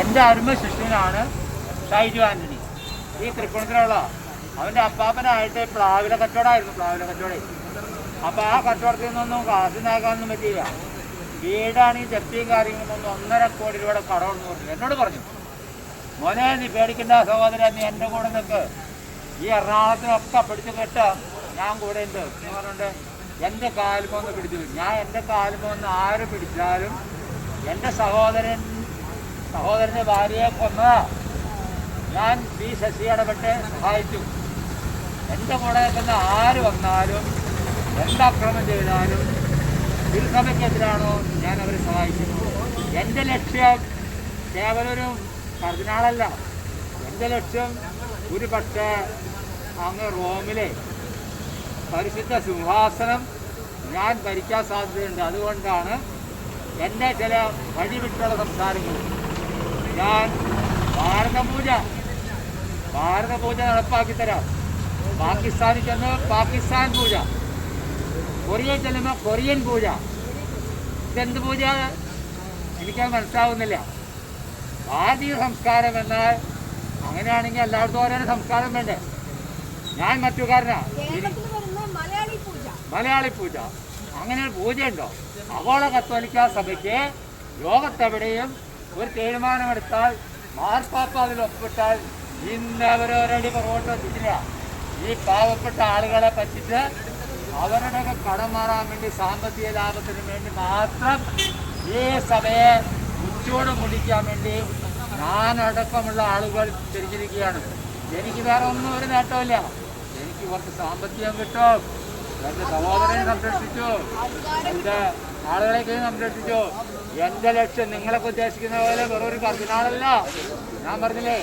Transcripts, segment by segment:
എന്റെ അരുമ ശിഷ്യനാണ് ഷൈജു ആന്റണി. ഈ തൃപ്പൂണിത്തിലുള്ള അവന്റെ അപ്പാപ്പനായിട്ട് പ്ലാവില കച്ചവടമായിരുന്നു പ്ലാവില കച്ചവടം. അപ്പോൾ ആ കച്ചവടത്തിൽ നിന്നൊന്നും കാശിനാക്കാനൊന്നും പറ്റിയില്ല. വീടാണെങ്കിൽ ജപ്തിയും കാര്യങ്ങളൊന്നും ഒന്നര കോടി രൂപയുടെ കടമെന്ന് പറഞ്ഞു. എന്നോട് പറഞ്ഞു മോനെ നീ പേടിക്കേണ്ട സഹോദരൻ നീ എന്റെ കൂടെ നിൽക്ക്. ഈ എറണാകുളത്തിനൊക്കെ പിടിച്ചു കെട്ട് ഞാൻ കൂടെ ഉണ്ട്. എന്ന് പറഞ്ഞുകൊണ്ട് എന്റെ കാലുമൊന്ന് പിടിച്ചു. ഞാൻ എന്റെ കാലുമൊന്ന് ആര് പിടിച്ചാലും എന്റെ സഹോദരൻ സഹോദരന്റെ ഭാര്യയെ കൊന്നതാ. ഞാൻ ബി ശശി ഇടപെട്ട് സഹായിച്ചു. എന്റെ കൂടെ തന്നെ ആര് വന്നാലും എന്താക്രമം ചെയ്താലും തിരുസഭയ്ക്കെതിരാണോ ഞാൻ അവരെ സഹായിക്കുന്നു എന്റെ ലക്ഷ്യം കേവലൊരു കർദിനാളല്ല. എന്റെ ലക്ഷ്യം ഒരു പക്ഷേ അങ്ങ് റോമിലെ പരിശുദ്ധ സിംഹാസനം ഞാൻ ഭരിക്കാൻ സാധ്യതയുണ്ട്. അതുകൊണ്ടാണ് എന്റെ ചില വഴിവിട്ടുള്ള സംസാരങ്ങൾ ഞാൻ ഭാരതപൂജ ഭാരതപൂജ നടപ്പാക്കി തരാം. പാകിസ്ഥാനിൽ ചെന്ന് പാകിസ്ഥാൻ പൂജ. കൊറിയയിൽ ചെല്ലുമ്പോൾ കൊറിയൻ പൂജ. ഇതെന്ത് പൂജ? എനിക്കത് മനസ്സിലാവുന്നില്ല. ഭാരതീയ സംസ്കാരം എന്നാൽ അങ്ങനെയാണെങ്കിൽ എല്ലായിടത്തും ഓരോ സംസ്കാരം വേണ്ടേ? ഞാൻ മറ്റുകാരനാ. മലയാളി പൂജ. മലയാളി പൂജ. അങ്ങനെ പൂജയുണ്ടോ? അവളെ കത്തോലിക്ക സഭയ്ക്ക് ലോകത്തെവിടെയും ഒരു തീരുമാനമെടുത്താൽ മാർപ്പാപ്പ അതിൽ ഒപ്പിട്ടാൽ ഇന്ന് അവരൊരടി പുറകോട്ട് വെച്ചിട്ടില്ല ഈ പാവപ്പെട്ട ആളുകളെ പറ്റിച്ച് അവരുടെയൊക്കെ കടം മാറാൻ വേണ്ടി സാമ്പത്തിക ലാഭത്തിന് വേണ്ടി മാത്രം ഈ സഭയെ ഉച്ചോട് മുടിക്കാൻ വേണ്ടി ഞാനടക്കമുള്ള ആളുകൾ തിരിച്ചിരിക്കുകയാണ് എനിക്ക് വേറെ ഒന്നും ഒരു നേട്ടമില്ല എനിക്ക് കുറച്ച് സാമ്പത്തികം കിട്ടും. എന്റെ സഹോദരനെ സംരക്ഷിച്ചു. എന്റെ ആളുകളെയൊക്കെ സംരക്ഷിച്ചു. എന്റെ ലക്ഷ്യം നിങ്ങളൊക്കെ ഉദ്ദേശിക്കുന്ന പോലെ വെറൊരു കർദിനാളല്ല. ഞാൻ പറഞ്ഞില്ലേ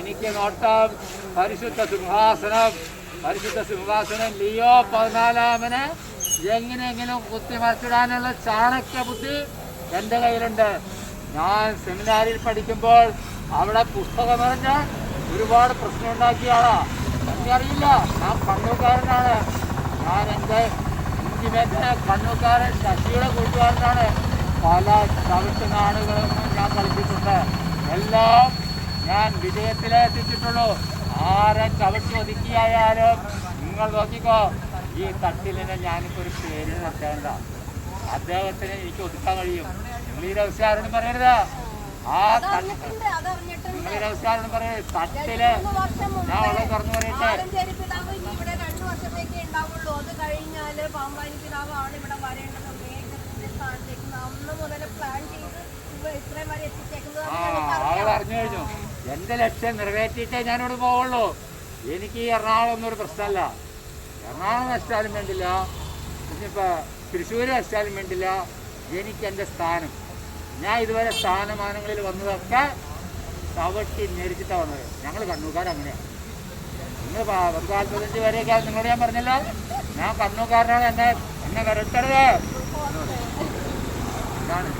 എനിക്ക് നോട്ടം പരിശുദ്ധ സിംഹാസനം പരിശുദ്ധ സിംഹാസനം ലിയോ പതിനാലാമന് എങ്ങനെയെങ്കിലും കുത്തിമറിച്ചിടാനുള്ള ചാണക്യ ബുദ്ധി എന്റെ കയ്യിലുണ്ട്. ഞാൻ സെമിനാരിൽ പഠിക്കുമ്പോൾ അവിടെ പുസ്തകം നിറഞ്ഞ ഒരുപാട് പ്രശ്നം ഉണ്ടാക്കിയ ആളാ. എനിക്കറിയില്ല ഞാൻ കണ്ണൂക്കാരനാണ്. ഞാൻ എന്റെ ഇഞ്ചിമേറ്റിന് കണ്ണൂക്കാരൻ ശശിയുടെ കൂട്ടുകാരനാണ്. പല ചവിട്ട് നാടുകളും ഞാൻ കളിച്ചിട്ടുണ്ട്. എല്ലാം ഞാൻ വിജയത്തിലെത്തിച്ചിട്ടുള്ളൂ ആരെ ചവിട്ടി ഒതുക്കിയായാലും നിങ്ങൾ നോക്കിക്കോ ഈ തട്ടിലിനെ ഞാനിപ്പോൾ ഒരു പേര് നിർത്തേണ്ട അദ്ദേഹത്തിന് എനിക്ക് ഒതുക്കാൻ കഴിയും. നിങ്ങൾ ഈ രഹസ്യാരോടും പറയരുത്. ആ നിങ്ങൾ ഈ രഹസ്യം ആരോടും പറയരുത്. തട്ടിൽ ഞാൻ ഉള്ളത് തുറന്നു പറയട്ടെ. ഇവിടെ രണ്ടു വർഷത്തേക്ക് ഉണ്ടാവുള്ളൂ. അത് കഴിഞ്ഞാൽ പാമ്പാനി പിതാവാണ് ഇവിടെ വരേണ്ടത് കഴിഞ്ഞു. എന്റെ ലക്ഷ്യം നിറവേറ്റിയിട്ടേ ഞാനിവിടെ പോവുള്ളൂ. എനിക്ക് ഈ എറണാകുളം എന്നൊരു പ്രശ്നമല്ല. എറണാകുളം നശിച്ചാലും വേണ്ടില്ല. ഇനിയിപ്പോൾ തൃശ്ശൂർ നശിച്ചാലും വേണ്ടില്ല. എനിക്ക് എന്റെ സ്ഥാനം. ഞാൻ ഇതുവരെ സ്ഥാനമാനങ്ങളിൽ വന്നതൊക്കെ ചവിട്ടി ഞെരിച്ചിട്ടാണ് വന്നത്. ഞങ്ങൾ കണ്ണൂക്കാർ അങ്ങനെയാണ് നിങ്ങൾ പത്ത് നാൽപ്പത്തഞ്ച് വരെയൊക്കെ നിങ്ങളോട് ഞാൻ പറഞ്ഞല്ലോ. ഞാൻ കണ്ണൂക്കാരനാണ്. എന്നെ എന്നെ വരട്ടരുത്. ഇതാണ്.